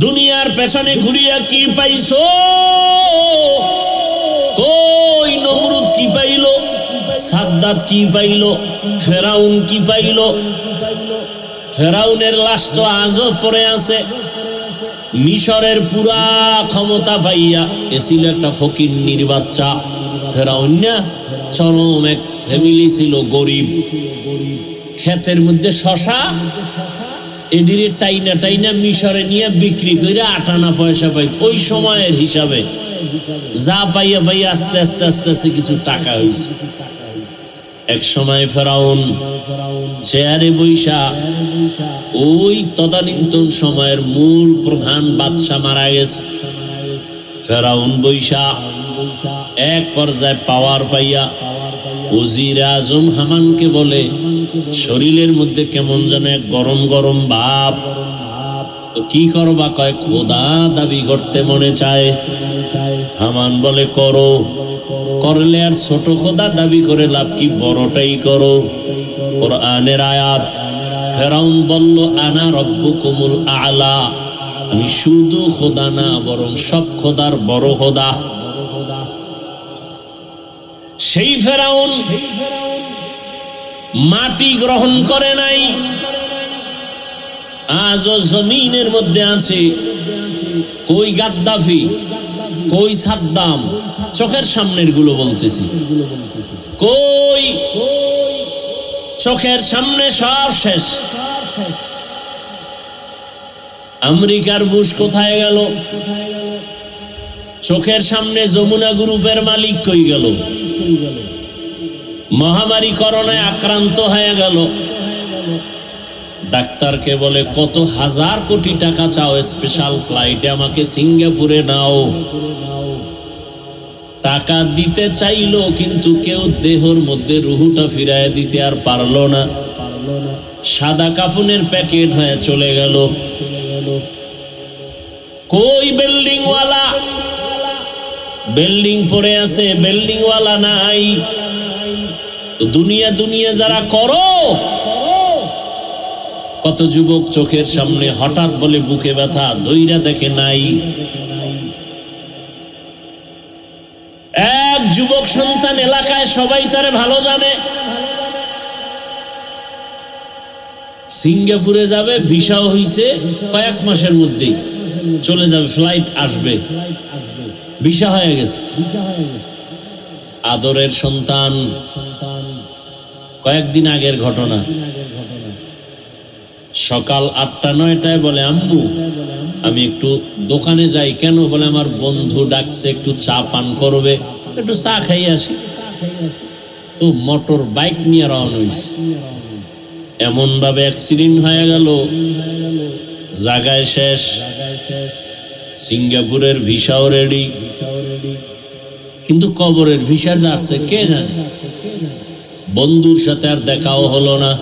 দুনিয়ার পেছনে ঘুরিয়া কি পাইছো? কই নমরুদ কি পাইল? সাদ্দাত কি পাইল? ফেরাউন কি পাইল? ফেরাউনের লাশ তো আজও পড়ে আছে। মিশরের পুরা ক্ষমতা পাইয়া এছিল একটা ফকির বাচ্চা। ফেরাউন না, চরম এক ফ্যামিলি ছিল, গরিব। ক্ষেতের মধ্যে শশা এডিরে টাইনা টাইনা মিশরে নিয়ে বিক্রি করে আটানা পয়সা পাই ওই সময়ের হিসাবে যা পাইয়া পাইয়া আস্তে আস্তে আস্তে আস্তে কিছু টাকা হয়েছে এক সময় ফেরাউন চেয়ারে বৈশা, ওই তদানীন্তন সময়ের মূল প্রধান বাদশাহ মারা গেছে। ফেরাউন বৈশা এক পর্যায়ে পাওয়ার পাইয়া উজির আজম হামানকে বলে শরীরের মধ্যে কেমন যেন এক গরম গরম ভাব। তো কি করবা? কয়, খোদা দাবি করতে মনে চায়। হামান বলে, করো। করলে আর ছোট খোদা দাবি করে লাভ কি? বড়টাই করো। কোরআনের আয়াত, ফেরাউন বলল, আনা রব্বুকুমুল আলা। আমি শুধু খোদা না, বরং সব খোদার বড় খোদা। সেই ফেরাউন মাটি গ্রহণ করে নাই। আজও জমিনের মধ্যে আছে। কই গাদ্দাফি, কই সাদ্দাম, চোখের সামনেরগুলো বলতেছি। কই, চোখের সামনে সব শেষ। আমেরিকার বুশ কোথায় গেল? চোখের সামনে যমুনা গ্রুপের মালিক কই গেল? মহামারী করোনায় আক্রান্ত হয়ে গেল। ডাক্তারকে বলে, কত হাজার কোটি টাকা চাও স্পেশাল ফ্লাইটে আমাকে সিঙ্গাপুরে নাও। টাকা দিতে চাইলো, কিন্তু কেউ দেহর মধ্যে রুহুটা ফিরায় দিতে আর পারল না। সাদা কাফনের প্যাকেট হয়ে চলে গেল। কই বিল্ডিং ওয়ালা বিল্ডিং পড়ে আছে বিল্ডিং ওয়ালা নাই। তো দুনিয়া দুনিয়া যারা করো। কত যুবক চোখের সামনে হঠাৎ বলে বুকে ব্যথা, দইরা দেখে নাই। এক যুবক সন্তান এলাকায় সবাই তারে ভালো জানে। সিঙ্গাপুরে যাবে, ভিসাও হইছে কয়েক মাসের মধ্যেই। চলে যাবে, ফ্লাইট আসবে। ভিসা হয়ে গেছে। আদরের সন্তান কয়েকদিন আগের ঘটনা। সকাল আটটা নয়টায় বলে, আম্মু, আমি একটু দোকানে যাই কেন? বলে, আমার বন্ধু ডাকছে, একটু চা পান করবে, একটু চা খাই আসি। তো মোটর বাইক নিয়ে রওনা হয়েছে এমন ভাবে অ্যাক্সিডেন্ট হয়ে গেল, জায়গায় শেষ, সিঙ্গাপুরের ভিসাও রেডি কিন্তু কবরের ভিসা যাচ্ছে কে জানে? বন্ধুর সাথে আর দেখাও হলো না।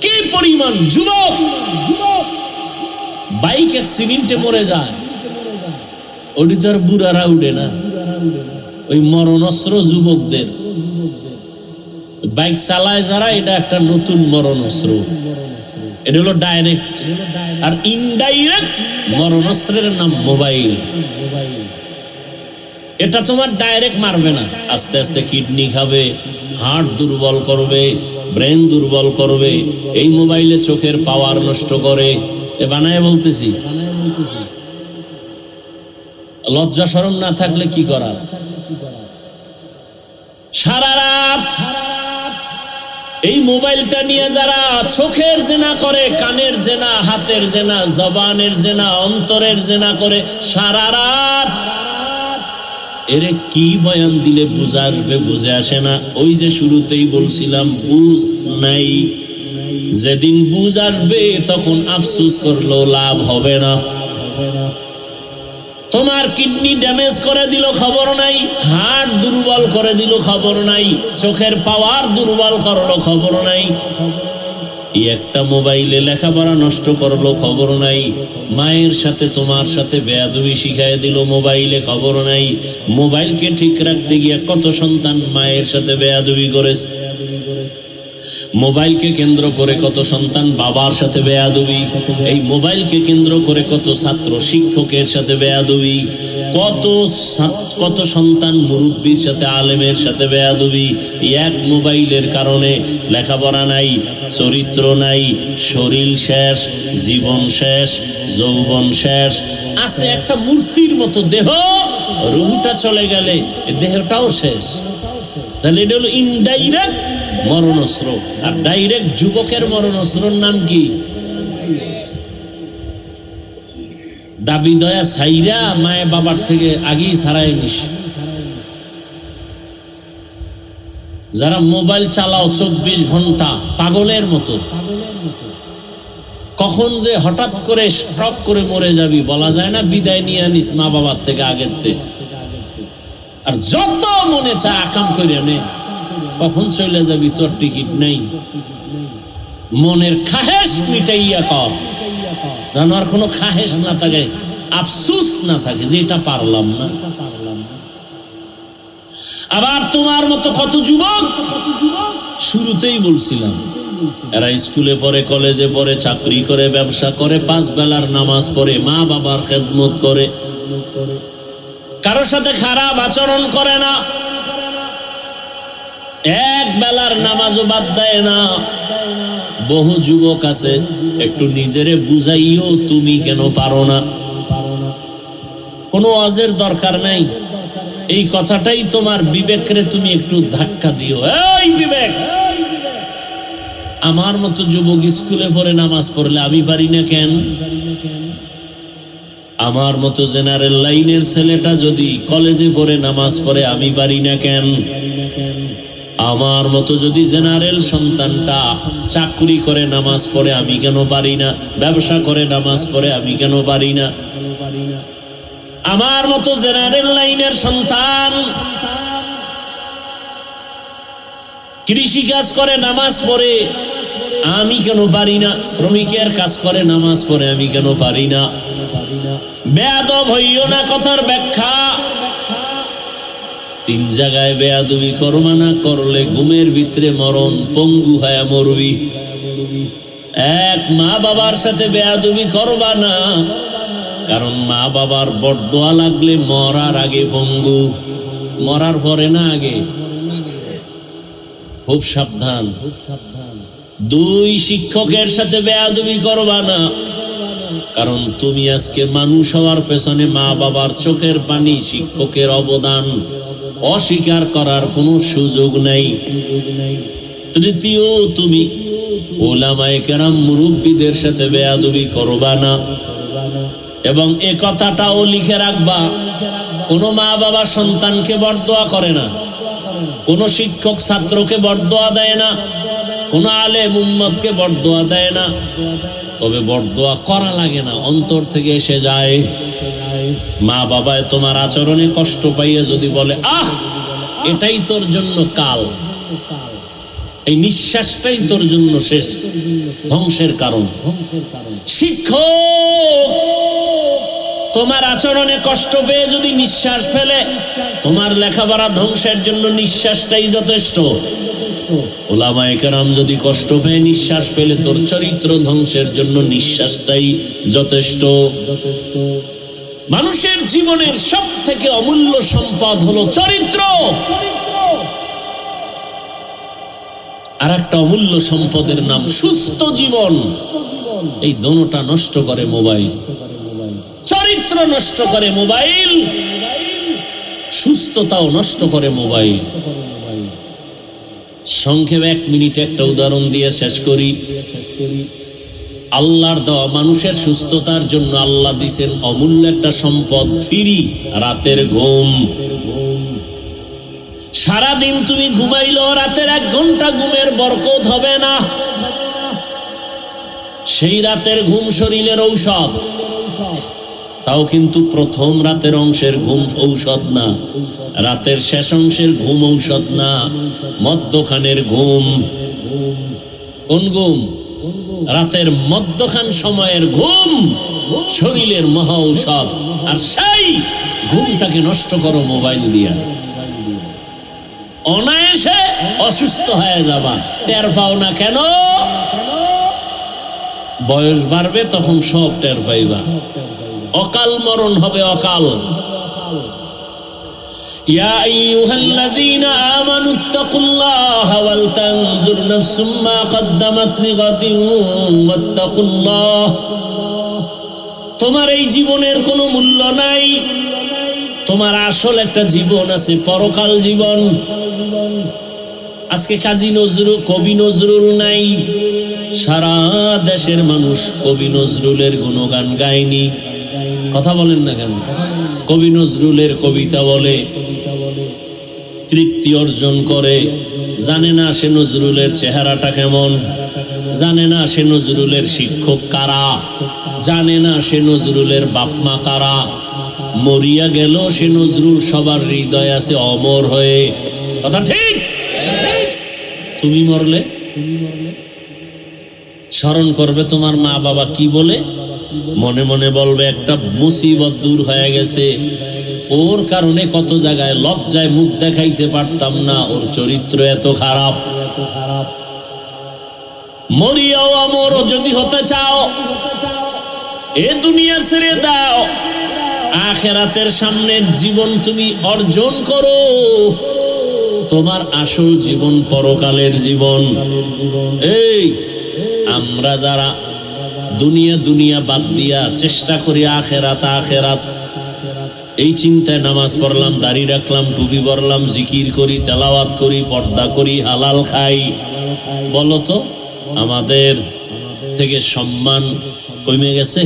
কি পরিমাণ যুবক! বাইক অ্যাক্সিডেন্টে মরে যায়। ওটি তো আর বুড়ারা উঠে না। ওই মরণস্ত্র যুবকদের। বাইক চালায় যারা, এটা একটা নতুন মরণস্ত্র। এটা হলো ডাইরেক্ট আর ইনডাইরেক্ট মরণস্ত্রের নাম মোবাইল এটা তোমার ডাইরেক্ট মারবে না। আস্তে আস্তে কিডনি খাবে হার্ট দুর্বল করবে ব্রেন দুর্বল করবে, এই মোবাইলে চোখের পাওয়ার নষ্ট করে। এ বানায় বলতেছি। লজ্জা সরম না থাকলে কি করার? সারা রাত এই মোবাইলটা নিয়ে যারা চোখের জেনা করে, কানের জেনা, হাতের জেনা, জবানের জেনা, অন্তরের জেনা করে, সারা রাত এরে কি বয়ান দিলে বুঝে আসবে, বুঝে আসে না। ওই যে শুরুতেই বলছিলাম, বুঝ নাই। যেদিন বুঝ আসবে, তখন আফসুস করলেও লাভ হবে না। তোমার কিডনি ড্যামেজ করে দিল, খবর নাই। হার্ট দুর্বল করে দিল, খবর নাই। চোখের পাওয়ার দুর্বল করল, খবর নাই। একটা মোবাইলে লেখাপড়া নষ্ট করল, খবর নাই। মায়ের সাথে তোমার সাথে বেয়াদুমি শিখাই দিল, মোবাইলে খবর নাই। মোবাইলকে ঠিক রাখতে গিয়ে কত সন্তান মায়ের সাথে বেয়াদুমি করেছে। মোবাইলকে কেন্দ্র করে কত সন্তান বাবার সাথে বেয়াদবি, এই মোবাইলকে কেন্দ্র করে কত ছাত্র শিক্ষকের সাথে বেয়াদবি, কত কত সন্তান মুরব্বীর সাথে আলেমের সাথে বেয়াদবি এক মোবাইলের কারণে লেখাপড়া নাই, চরিত্র নাই, শরীর শেষ, জীবন শেষ, যৌবন শেষ, আছে একটা মূর্তির মতো দেহ, রুহটা চলে গেলে দেহটাও শেষ। তাহলে এটা হলো ইনডাইরেক্ট মরণস্র আর ডাইরেক্ট যুবকের মরণস্রর নাম কি? দাবি দয়া সাইরা মায়ে বাবার থেকে আগেই ছাড়াই নিস। যারা মোবাইল চালাও চব্বিশ ঘণ্টা, পাগলের মতো। কখন যে হঠাৎ করে স্ট্রক করে মরে যাবি, বলা যায় না বিদায় নিয়ে আনিস মা বাবার থেকে আগের আর যত মনে চায় আকাম করে নে। কখন চলে যাবি? তোর টিকিট নেই। মনের খাহেস মিটাইয়া কর। যেন আর কোনো খাহেস না থাকে, আফসুস না থাকে যে এটা পারলাম না। আবার তোমার মতো কত যুবক শুরুতেই বলছিলাম, এরা স্কুলে পড়ে, কলেজে পড়ে, চাকরি করে, ব্যবসা করে, পাঁচ বেলার নামাজ পড়ে, মা বাবার খেদমত করে। কারোর সাথে খারাপ আচরণ করে না। এক বেলার নামাজও বাদ দেয় না। বহু যুবক আছে, একটু নিজেরে বুঝাইও তুমি কেন পারো না। কোনো অজের দরকার নাই। এই কথাটাই তোমার বিবেকরে তুমি একটু ধাক্কা দিও। এই বিবেক! আমার মতো যুবক স্কুলে পড়ে নামাজ পড়লে আমি পারি না কেন? আমার মতো জেনারেল লাইনের ছেলেটা যদি কলেজে পড়ে নামাজ পড়ে আমি পারি না কেন? আমার মতো যদি জেনারেল সন্তানটা চাকরি করে, নামাজ পড়ে, আমি কেন পারি না? ব্যবসা করে, নামাজ পড়ে, আমি কেন পারি না? আমার মতো জেনারেল লাইনের সন্তান কৃষি কাজ করে, নামাজ পড়ে, আমি কেন পারি না? শ্রমিকের কাজ করে, নামাজ পড়ে, আমি কেন পারি না? বেয়াদব হইও না কথার ব্যাখ্যা। তিন জায়গায় বেয়াদবি করবা না, করলে ঘুমের ভিতরে মরণ, পঙ্গু হায়া মরবি। এক মা বাবার সাথে বেয়াদবি করবা না, কারণ মা বাবার বড়দোয়া লাগলে মরার আগে পঙ্গু, মরার পরে না আগে। খুব সাবধান। দুই শিক্ষকের সাথে বেয়াদবি করবা না, কারণ তুমি আজকে মানুষ হওয়ার পেছনে মা বাবার চোখের পানি শিক্ষকের অবদান। অস্বীকার করার কোনো সুযোগ নাই। তৃতীয়, তুমি ওলামায়ে কেরাম মুরব্বীদের সাথে বেয়াদবি করবা না এবং এ কথাটাও লিখে রাখবা, কোনো মা বাবা সন্তানকে বরদোয়া করে না, কোনো শিক্ষক ছাত্রকে বরদোয়া দেয় না, কোনো আলেম উম্মতকে বরদোয়া দেয় না। তবে বরদোয়া করা লাগে না, অন্তর থেকে এসে যায়। মা বাবায় তোমার আচরণে কষ্ট পাইয়ে যদি বলে, আহ, এটাই তোর জন্য কাল। এই নিঃশ্বাসটাই তোর জন্য শেষ, ধ্বংসের কারণ। শিক্ষক, তোমার আচরণে কষ্ট পেয়ে যদি নিঃশ্বাস ফেলে, তোমার লেখাপড়া ধ্বংসের জন্য নিঃশ্বাসটাই যথেষ্ট। ওলামায়ে কেরাম যদি কষ্ট পেয়ে নিঃশ্বাস পেলে তোর চরিত্র ধ্বংসের জন্য নিঃশ্বাসটাই যথেষ্ট। মানুষের জীবনের সব থেকে অমূল্য সম্পদ হলো চরিত্র। আর একটা অমূল্য সম্পদের নাম সুস্থ জীবন। এই দোনোটা নষ্ট করে মোবাইল। চরিত্র নষ্ট করে মোবাইল। সুস্থতাও নষ্ট করে মোবাইল। সংক্ষেপে এক মিনিটে একটা উদাহরণ দিয়ে শেষ করি। আল্লাহর দেওয়া মানুষের সুস্থতার জন্য আল্লাহ দিছেন অমূল্য একটা সম্পদ, ফিরি, রাতের ঘুম। সারাদিন তুমি ঘুমাইলো, রাতের এক ঘণ্টা ঘুমের বরকত হবে না। সেই রাতের ঘুম শরীরের ঔষধ। তাও কিন্তু প্রথম রাতের অংশের ঘুম ঔষধ না, রাতের শেষ অংশের ঘুম ঔষধ না, মধ্যখানের ঘুম। কোন ঘুম? রাতের মধ্যখান সময়ের ঘুম, শরীরের মহা ঔষধ আর সেই ঘুমটাকে নষ্ট করো মোবাইল দিয়া। অনায়াসে অসুস্থ হয়ে যাবা। টের পাও না কেন? বয়স বাড়বে তখন সব টের পাইবা। অকাল মরণ হবে অকাল। يا أيها الذين آمنوا اتقوا الله ولتنظر نفس ما قدمت لغد واتقوا الله তোমার এই জীবনের কোনো মূল্য নাই তোমার আসল একটা জীবন আছে পরকাল জীবন আজকে কাজী নজরুল কবি নজরুল নাই সারা দেশের মানুষ কবি নজরুলের গুণগান গায়নি কথা বলেন না কেন কবি নজরুলের কবিতা বলে, তৃপ্তি অর্জন করে। জানে না সে নজরুলের চেহারাটা কেমন? জানে না সে নজরুলের শিক্ষক কারা? জানে না সে নজরুলের বাপমা কারা? মরিয়া গেল সে নজরুল, সবার হৃদয় আছে অমর হয়ে। কথা ঠিক? তুমি মরলে? স্মরণ করবে তোমার মা বাবা কি বলে? মনে মনে বলবে, একটা মুসিবত দূর হয়ে গেছে। ওর কারণে কত জায়গায় লজ্জায় মুখ দেখাইতে পারতাম না, ওর চরিত্র এত খারাপ। মরিয়াও আমর, যদি হতে চাও, এ দুনিয়া ছেড়ে দাও। আখেরাতের সামনের জীবন তুমি অর্জন করো। তোমার আসল জীবন পরকালের জীবন। এই, আমরা যারা দুনিয়া দুনিয়া বাদ দিয়া চেষ্টা করি আখেরাত আখেরাত। এই চিন্তায় নামাজ পড়লাম, দাড়ি রাখলাম, টুপি পরলাম, জিকির করি, তেলাওয়াত করি, পর্দা করি, হালাল খাই। বলো তো, আমাদের থেকে সম্মান কমে গেছে?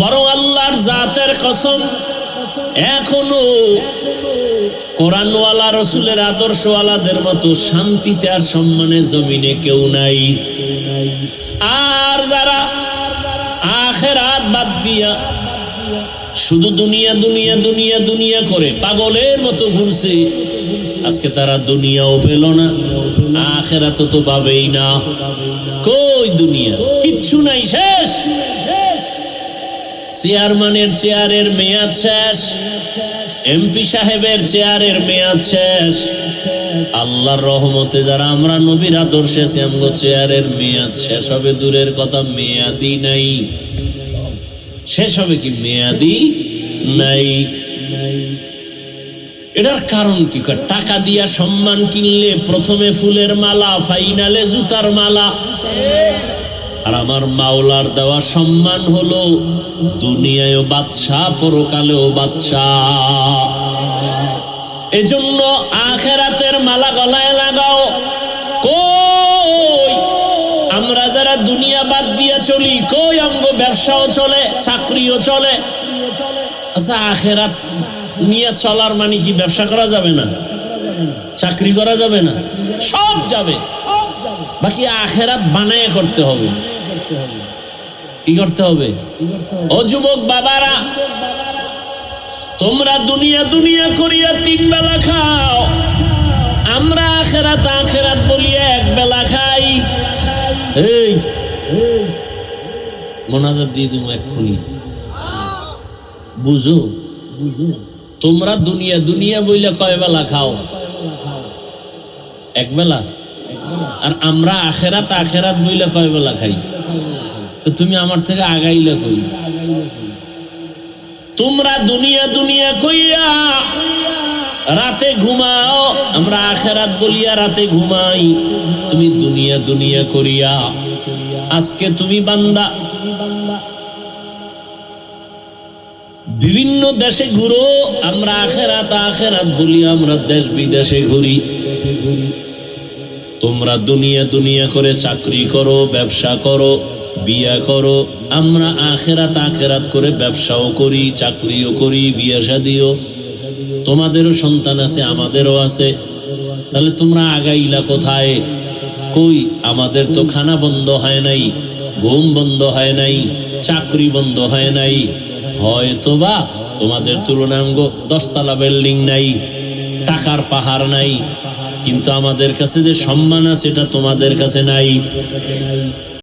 বরং আল্লাহর জাতের কসম, এখনও কোরআনওয়ালা, রসুলের আদর্শওয়ালাদের মতো শান্তিতে আর সম্মানে জমিনে কেউ নাই। আর যারা আখেরাত বাদ দিয়া শুধু দুনিয়া দুনিয়া দুনিয়া দুনিয়া করে পাগলের মতো ঘুরছে, আজকে তারা দুনিয়াও পেল না আখেরাত তো পাবেই না। কই দুনিয়া? কিচ্ছু নাই, শেষ। চেয়ারম্যানের চেয়ারের মেয়াদ শেষ। এমপি সাহেবের চেয়ারের মেয়াদ শেষ। আল্লাহর রহমতে যারা আমরা নবীর আদর্শে আমগো চেয়ারের মেয়াদ শেষ হবে, দূরের কথা মেয়াদি নাই। শেষ হবে কি মেয়াদি নাই? এটার কারণ কি? টাকা দিয়া সম্মান কিনলে প্রথমে ফুলের মালা, ফাইনালে জুতার মালা। আর আমার মাওলার দেওয়া সম্মান হলো দুনিয়ায়ও বাদশাহ পরকালেও বাদশাহ। এজন্য আখেরাতের মালা গলায় লাগাও। কই? আমরা যারা দুনিয়া বাদ দিয়ে চলি, কই অঙ্গ ব্যবসাও চলে, চাকরিও চলে? আচ্ছা আখেরাত নিয়ে চলার মানে কি ব্যবসা করা যাবে না? চাকরি করা যাবে না? সব যাবে। বাকি আখেরাত বানায় করতে হবে। কি করতে হবে? ও যুবক বাবারা তোমরা দুনিয়া দুনিয়া করিয়া তিন বেলা খাও। আমরা আখেরাত আখেরাত বলিয়া এক বেলা খাই। এই মোনাজাত দিয়ে দিব এক্ষুনি। বুঝো? তোমরা দুনিয়া দুনিয়া বইলে কয় বেলা খাও? এক বেলা। আর আমরা আখেরাত আখেরাত বইলে কয় বেলা খাই? তো তুমি আমার থেকে আগাইলে কই? তোমরা দুনিয়া দুনিয়া কইয়া রাতে ঘুমাও, আমরা আখেরাত বলিয়া রাতে ঘুমাই। তুমি দুনিয়া দুনিয়া করিয়া, আজকে তুমি বান্দা। বিভিন্ন দেশে ঘুরো, আমরা আখেরাত আখেরাত বলি, আমরা দেশ বিদেশে ঘুরি। তোমরা দুনিয়া দুনিয়া করে চাকরি করো, ব্যবসা করো। বিয়া করো। আমরা আখেরাত আখেরাত করে ব্যবসাও করি, চাকরিও করি, বিয়া শাদিও। তোমাদেরও সন্তান আছে, আমাদেরও আছে। তাহলে তোমরা আগাইলা কোথায়? কই? আমাদের তো খানা বন্ধ হয় নাই, ঘুম বন্ধ হয় নাই, চাকরি বন্ধ হয় নাই। হয়তো বা তোমাদের তুলনাঙ্গ দশতলা বিল্ডিং নাই, টাকার পাহাড় নাই, কিন্তু আমাদের কাছে যে সম্মান আছে, সেটা তোমাদের কাছে নাই।